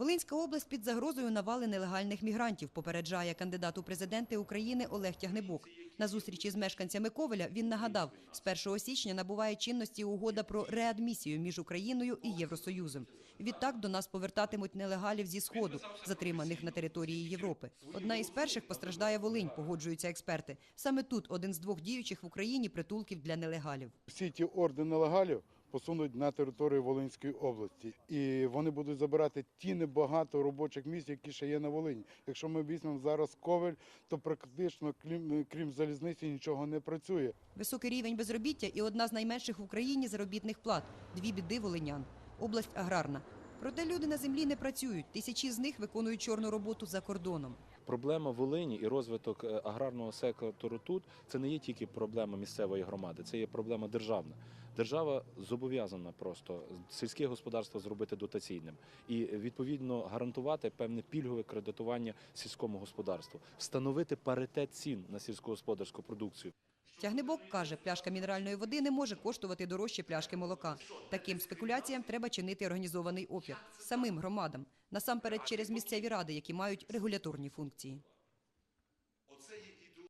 Волинська область під загрозою навали нелегальних мігрантів, попереджає кандидат у президенти України Олег Тягнебок. На зустрічі з мешканцями Ковеля він нагадав, з 1 січня набуває чинності угода про реадмісію між Україною і Євросоюзом. Відтак до нас повертатимуть нелегалів зі сходу, затриманих на території Європи. Одна із перших постраждає Волинь, погоджуються експерти. Саме тут один з двох діючих в Україні притулків для нелегалів. всі ті орди нелегалів посунуть на територію Волинської області, і вони будуть забирати ті небагато робочих місць, які ще є на Волині. Якщо ми візьмемо зараз ковель, то практично крім, крім залізниці нічого не працює. Високий рівень безробіття і одна з найменших в Україні заробітних плат дві біди волинян. Область аграрна. Проте люди на землі не працюють. Тисячі з них виконують чорну роботу за кордоном. Проблема Волині і розвиток е, аграрного сектору тут це не є тільки проблема місцевої громади, це є проблема державна. Держава зобов'язана просто сільське господарство зробити дотаційним і відповідно гарантувати певне пільгове кредитування сільському господарству, встановити паритет цін на сільськогосподарську продукцію. Тягнебок каже, пляшка мінеральної води не може коштувати дорожче пляшки молока. Таким спекуляціям треба чинити організований опір самим громадам, насамперед через місцеві ради, які мають регуляторні функції.